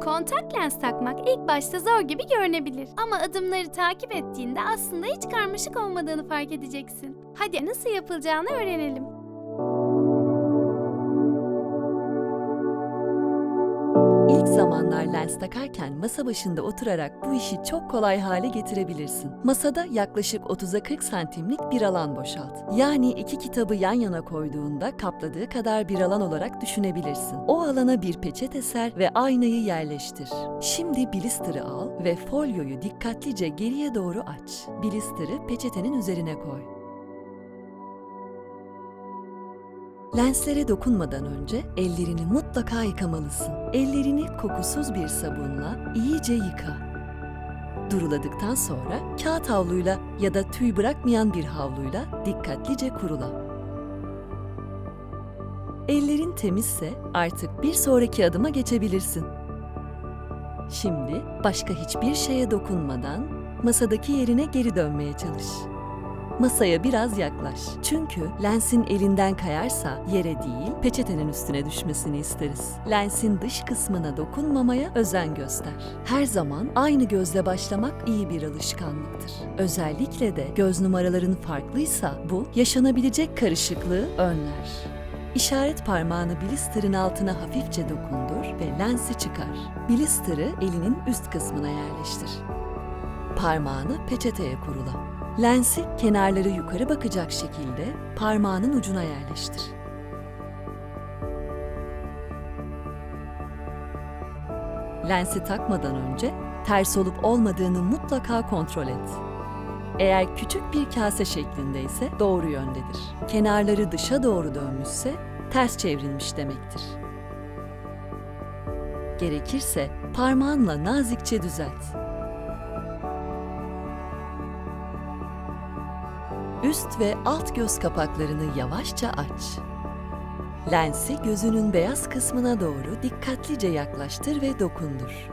Kontak lens takmak ilk başta zor gibi görünebilir. Ama adımları takip ettiğinde aslında hiç karmaşık olmadığını fark edeceksin. Hadi nasıl yapılacağını öğrenelim. İlk zamanlar lens takarken masa başında oturarak bu işi çok kolay hale getirebilirsin. Masada yaklaşık 30'a 40 santimlik bir alan boşalt. Yani iki kitabı yan yana koyduğunda kapladığı kadar bir alan olarak düşünebilirsin. O alana bir peçete ser ve aynayı yerleştir. Şimdi blister'ı al ve folyoyu dikkatlice geriye doğru aç. Blister'ı peçetenin üzerine koy. Lenslere dokunmadan önce ellerini mutlaka yıkamalısın. Ellerini kokusuz bir sabunla iyice yıka. Duruladıktan sonra kağıt havluyla ya da tüy bırakmayan bir havluyla dikkatlice kurula. Ellerin temizse artık bir sonraki adıma geçebilirsin. Şimdi başka hiçbir şeye dokunmadan masadaki yerine geri dönmeye çalış. Masaya biraz yaklaş. Çünkü lensin elinden kayarsa yere değil, peçetenin üstüne düşmesini isteriz. Lensin dış kısmına dokunmamaya özen göster. Her zaman aynı gözle başlamak iyi bir alışkanlıktır. Özellikle de göz numaraların farklıysa bu yaşanabilecek karışıklığı önler. İşaret parmağını blisterın altına hafifçe dokundur ve lensi çıkar. Blister'ı elinin üst kısmına yerleştir. Parmağını peçeteye kurula. Lensi kenarları yukarı bakacak şekilde parmağının ucuna yerleştir. Lensi takmadan önce ters olup olmadığını mutlaka kontrol et. Eğer küçük bir kase şeklindeyse doğru yöndedir. Kenarları dışa doğru dönmüşse ters çevrilmiş demektir. Gerekirse parmağınla nazikçe düzelt. Üst ve alt göz kapaklarını yavaşça aç. Lensi gözünün beyaz kısmına doğru dikkatlice yaklaştır ve dokundur.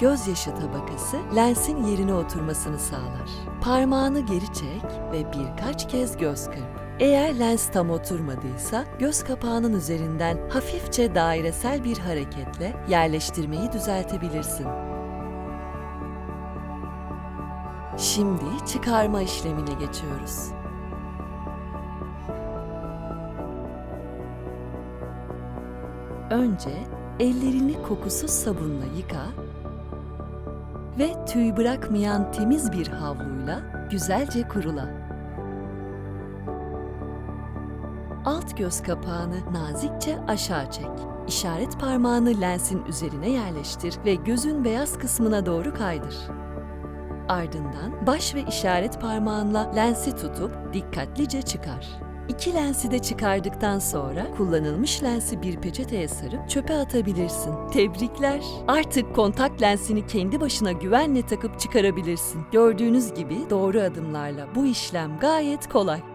Gözyaşı tabakası lensin yerine oturmasını sağlar. Parmağını geri çek ve birkaç kez göz kırp. Eğer lens tam oturmadıysa göz kapağının üzerinden hafifçe dairesel bir hareketle yerleştirmeyi düzeltebilirsin. Şimdi çıkarma işlemine geçiyoruz. Önce ellerini kokusuz sabunla yıka ve tüy bırakmayan temiz bir havluyla güzelce kurula. Alt göz kapağını nazikçe aşağı çek. İşaret parmağını lensin üzerine yerleştir ve gözün beyaz kısmına doğru kaydır. Ardından baş ve işaret parmağınla lensi tutup dikkatlice çıkar. İki lensi de çıkardıktan sonra kullanılmış lensi bir peçeteye sarıp çöpe atabilirsin. Tebrikler! Artık kontak lensini kendi başına güvenle takıp çıkarabilirsin. Gördüğünüz gibi doğru adımlarla bu işlem gayet kolay.